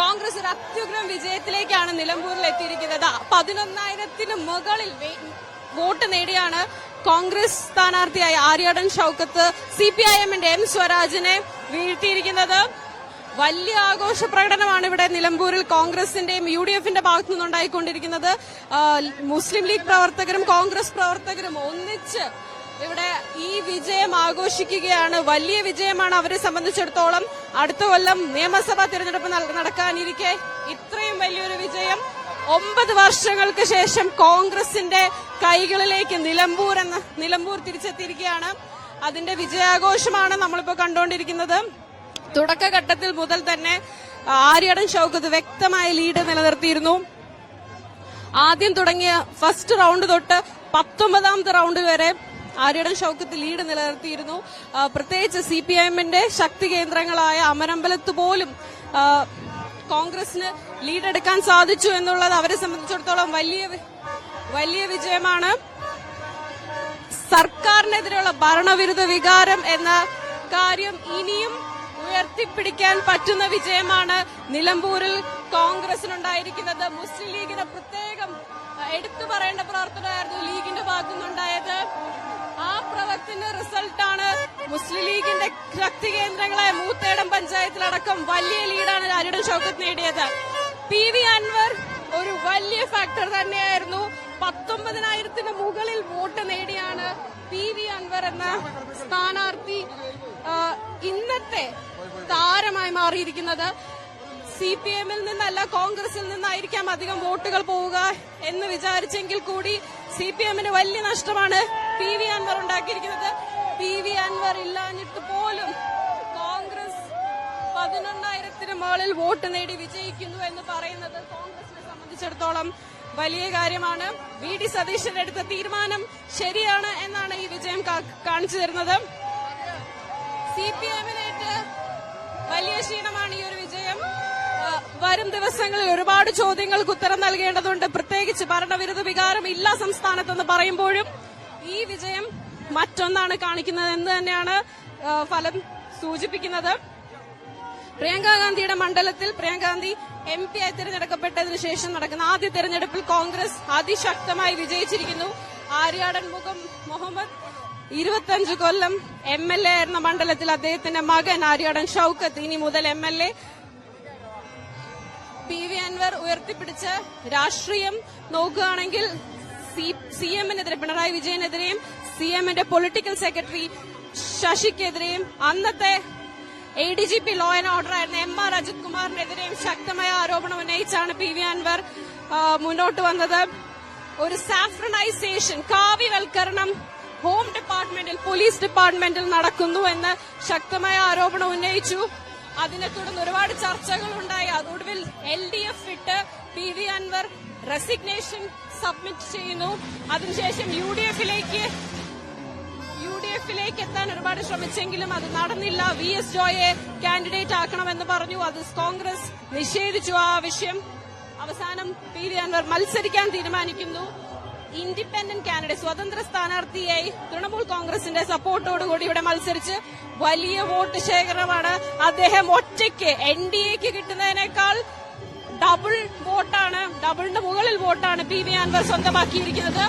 കോൺഗ്രസ് ഒരു അത്യുഗ്രം വിജയത്തിലേക്കാണ് നിലമ്പൂരിൽ എത്തിയിരിക്കുന്നത് പതിനൊന്നായിരത്തിന് മുകളിൽ വോട്ട് നേടിയാണ് Congress സ്ഥാനാർത്ഥിയായ Aryadan Shoukath. C P I എമ്മിന്റെ എം സ്വരാജിനെ വീഴ്ത്തിയിരിക്കുന്നത്. വലിയ ആഘോഷ പ്രകടനമാണ് ഇവിടെ നിലമ്പൂരിൽ കോൺഗ്രസിന്റെയും യു ഡി എഫിന്റെ ഭാഗത്തു നിന്നുണ്ടായിക്കൊണ്ടിരിക്കുന്നത് മുസ്ലിം ലീഗ് പ്രവർത്തകരും കോൺഗ്രസ് പ്രവർത്തകരും ഒന്നിച്ച് ഇവിടെ ഈ വിജയം ആഘോഷിക്കുകയാണ്. വലിയ വിജയമാണ് അവരെ സംബന്ധിച്ചിടത്തോളം. അടുത്ത കൊല്ലം നിയമസഭാ തിരഞ്ഞെടുപ്പ് നടക്കാനിരിക്കെ ഇത്രയും വലിയൊരു വിജയം. ഒമ്പത് വർഷങ്ങൾക്ക് ശേഷം കോൺഗ്രസിന്റെ കൈകളിലേക്ക് നിലമ്പൂർ എന്ന നിലമ്പൂർ തിരിച്ചെത്തിയിരിക്കുകയാണ്. അതിന്റെ വിജയാഘോഷമാണ് നമ്മളിപ്പോ കണ്ടുകൊണ്ടിരിക്കുന്നത് തുടക്കഘട്ടത്തിൽ മുതൽ തന്നെ ആര്യടൻ ഷൌക്കത്ത് വ്യക്തമായ ലീഡ് നിലനിർത്തിയിരുന്നു. ആദ്യം തുടങ്ങിയ ഫസ്റ്റ് റൗണ്ട് തൊട്ട് പത്തൊമ്പതാമത്തെ റൗണ്ട് വരെ ആര്യടൻ ഷൌക്കത്ത് ലീഡ് നിലനിർത്തിയിരുന്നു. പ്രത്യേകിച്ച് സി പി എമ്മിന്റെ ശക്തി കേന്ദ്രങ്ങളായ അമരമ്പലത്ത് പോലും കോൺഗ്രസിന് ലീഡെടുക്കാൻ സാധിച്ചു എന്നുള്ളത് അവരെ സംബന്ധിച്ചിടത്തോളം വലിയ വലിയ വിജയമാണ്. സർക്കാരിനെതിരെയുള്ള ഭരണവിരുദ്ധ വികാരം എന്ന കാര്യം ഇനിയും ഉയർത്തിപ്പിടിക്കാൻ പറ്റുന്ന വിജയമാണ് നിലമ്പൂരിൽ കോൺഗ്രസിനുണ്ടായിരിക്കുന്നത് മുസ്ലിം ലീഗിന് പ്രത്യേകം എടുത്തു പറയേണ്ട പ്രവർത്തനമായിരുന്നു ലീഗിന്റെ ഭാഗത്തുനിന്നുണ്ടായത്. മുസ്ലിം ലീഗിന്റെ ശക്തി കേന്ദ്രങ്ങളായ മൂത്തേടം പഞ്ചായത്തിലടക്കം വലിയ ലീഡാണ് ആര്യടൻ ഷൗക്കത്ത് നേടിയത്. പി വി അൻവർ ഒരു വലിയ ഫാക്ടർ തന്നെയായിരുന്നു. പത്തൊമ്പതിനായിരത്തിന് മുകളിൽ വോട്ട് നേടിയാണ് പി വി അൻവർ എന്ന സ്ഥാനാർത്ഥി ഇന്നത്തെ താരമായി മാറിയിരിക്കുന്നത്. സി പി എമ്മിൽ നിന്നല്ല കോൺഗ്രസിൽ നിന്നായിരിക്കാം അധികം വോട്ടുകൾ പോവുക എന്ന് വിചാരിച്ചെങ്കിൽ കൂടി സി പി എമ്മിന് വലിയ നഷ്ടമാണ് പി വി അൻവർ ഉണ്ടാക്കിയിരിക്കുന്നത്. പി വി അൻവർ ഇല്ലാഞ്ഞിട്ട് പോലും കോൺഗ്രസ് പതിനൊന്നായിരത്തിന് മുകളിൽ വോട്ട് നേടി വിജയിക്കുന്നു എന്ന് പറയുന്നത് കോൺഗ്രസിനെ സംബന്ധിച്ചിടത്തോളം വലിയ കാര്യമാണ്. വി ഡി സതീശൻ എടുത്ത തീരുമാനം ശരിയാണ് എന്നാണ് ഈ വിജയം കാണിച്ചു തരുന്നത്. സി പി എമ്മിനേറ്റ് വലിയ ക്ഷീണമാണ് ഈ ഒരു വിജയം. വരും ദിവസങ്ങളിൽ ഒരുപാട് ചോദ്യങ്ങൾക്ക് ഉത്തരം നൽകേണ്ടതുണ്ട്. പ്രത്യേകിച്ച് ഭരണവിരുദ്ധ വികാരം ഇല്ല സംസ്ഥാനത്തെന്ന് പറയുമ്പോഴും ഈ വിജയം മറ്റൊന്നാണ് കാണിക്കുന്നത്. എന്ന് തന്നെയാണ് ഫലം സൂചിപ്പിക്കുന്നത്? പ്രിയങ്ക ഗാന്ധിയുടെ മണ്ഡലത്തിൽ പ്രിയങ്ക ഗാന്ധി എം പി ആയി തിരഞ്ഞെടുക്കപ്പെട്ടതിനു ശേഷം നടക്കുന്ന ആദ്യ തെരഞ്ഞെടുപ്പിൽ കോൺഗ്രസ് അതിശക്തമായി വിജയിച്ചിരിക്കുന്നു. ആര്യാടൻ മുഖം മുഹമ്മദ് ഇരുപത്തിയഞ്ച് കൊല്ലം എം എൽ എ ആയിരുന്ന മണ്ഡലത്തിൽ അദ്ദേഹത്തിന്റെ മകൻ ആര്യാടൻ ഷൌക്കത്ത്. ഇനി മുതൽ M L A P V Anvar ഉയർത്തിപ്പിടിച്ച രാഷ്ട്രീയം നോക്കുകയാണെങ്കിൽ സി എമ്മിനെതിരെ പിണറായി വിജയനെതിരെയും സി എമ്മിന്റെ പൊളിറ്റിക്കൽ സെക്രട്ടറി ശശിക്കെതിരെയും അന്നത്തെ A D G P law and order ആയിരുന്ന എം ആർ അജിത് കുമാറിനെതിരെയും ശക്തമായ ആരോപണം ഉന്നയിച്ചാണ് പി വി അൻവർ മുന്നോട്ട് വന്നത്. ഒരു സാഫ്രണൈസേഷൻ കാവ്യവൽക്കരണം ഹോം ഡിപ്പാർട്ട്മെന്റിൽ പോലീസ് ഡിപ്പാർട്ട്മെന്റിൽ നടക്കുന്നു എന്ന് ശക്തമായ ആരോപണം ഉന്നയിച്ചു. അതിനെ തുടർന്ന് ഒരുപാട് ചർച്ചകൾ ഉണ്ടായി അതൊടുവിൽ എൽ ഡി എഫ് വിട്ട് P V Anvar resignation submit ചെയ്യുന്നു. അതിനുശേഷം യു ഡി എഫിലേക്ക് യു ഡി എഫിലേക്ക് എത്താൻ ഒരുപാട് ശ്രമിച്ചെങ്കിലും അത് നടന്നില്ല. വി എസ് ജോയെ കാൻഡിഡേറ്റ് ആക്കണമെന്ന് പറഞ്ഞു. അത് കോൺഗ്രസ് നിഷേധിച്ചു ആ വിഷയം. അവസാനം പി വി അൻവർ മത്സരിക്കാൻ തീരുമാനിക്കുന്നു. ഇൻഡിപെൻഡന്റ് കാൻഡിഡേറ്റ് സ്വതന്ത്ര സ്ഥാനാർത്ഥിയായി തൃണമൂൽ കോൺഗ്രസിന്റെ സപ്പോർട്ടോടുകൂടി ഇവിടെ മത്സരിച്ച് വലിയ വോട്ട് ശേഖരമാണ്. അദ്ദേഹം ഒറ്റയ്ക്ക് എൻ ഡി എക്ക് കിട്ടുന്നതിനേക്കാൾ ഡബിൾ വോട്ടാണ് ഡബിളിന്റെ മുകളിൽ വോട്ടാണ് പി വി അൻവർ സ്വന്തമാക്കിയിരിക്കുന്നത്.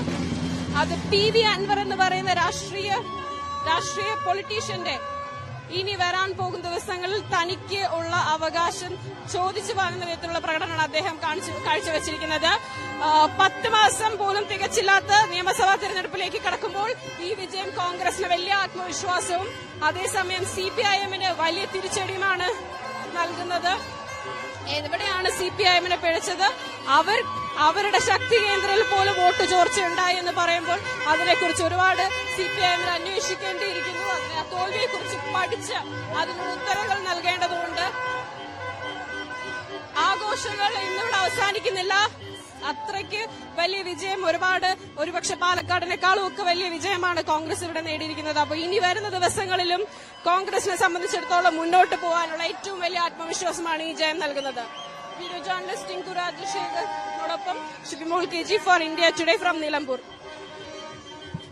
അത് പി വി അൻവർ എന്ന് പറയുന്ന രാഷ്ട്രീയ രാഷ്ട്രീയ പൊളിറ്റീഷ്യന്റെ ഇനി വരാൻ പോകുന്ന ദിവസങ്ങളിൽ തനിക്ക് ഉള്ള അവകാശം ചോദിച്ചു വാങ്ങുന്ന വിധത്തിലുള്ള പ്രകടനമാണ് അദ്ദേഹം കാഴ്ചവെച്ചിരിക്കുന്നത്. പത്ത് മാസം പോലും തികച്ചില്ലാത്ത നിയമസഭാ തെരഞ്ഞെടുപ്പിലേക്ക് കടക്കുമ്പോൾ ഈ വിജയം കോൺഗ്രസിന് വലിയ ആത്മവിശ്വാസവും അതേസമയം സി പി ഐ എമ്മിന് വലിയ തിരിച്ചടിയുമാണ് നൽകുന്നത്. എവിടെയാണ് സി പി ഐ എമ്മിനെ പിഴച്ചത്? അവർ അവരുടെ ശക്തി കേന്ദ്രത്തിൽ പോലും വോട്ട് ചോർച്ച ഉണ്ടായി എന്ന് പറയുമ്പോൾ അതിനെക്കുറിച്ച് ഒരുപാട് സി പി ഐ എമ്മിൽ അന്വേഷിക്കേണ്ടിയിരിക്കുന്നു. അതിനെ ആ തോൽവിയെക്കുറിച്ച് പഠിച്ച് അതിന് ഉത്തരങ്ങൾ നൽകേണ്ടതുണ്ട്. ആഘോഷങ്ങൾ ഇന്നിവിടെ അവസാനിക്കുന്നില്ല. അത്രയ്ക്ക് വലിയ വിജയം ഒരുപാട്. ഒരുപക്ഷെ പാലക്കാടിനേക്കാളും ഒക്കെ വലിയ വിജയമാണ് കോൺഗ്രസ് ഇവിടെ നേടിയിരിക്കുന്നത്. അപ്പോൾ ഇനി വരുന്ന ദിവസങ്ങളിലും കോൺഗ്രസിനെ സംബന്ധിച്ചിടത്തോളം മുന്നോട്ട് പോകാനുള്ള ഏറ്റവും വലിയ ആത്മവിശ്വാസമാണ് ഈ ജയം നൽകുന്നത്. Journalist Tinku രാജശേഖറിനോടൊപ്പം for India Today from Nilambur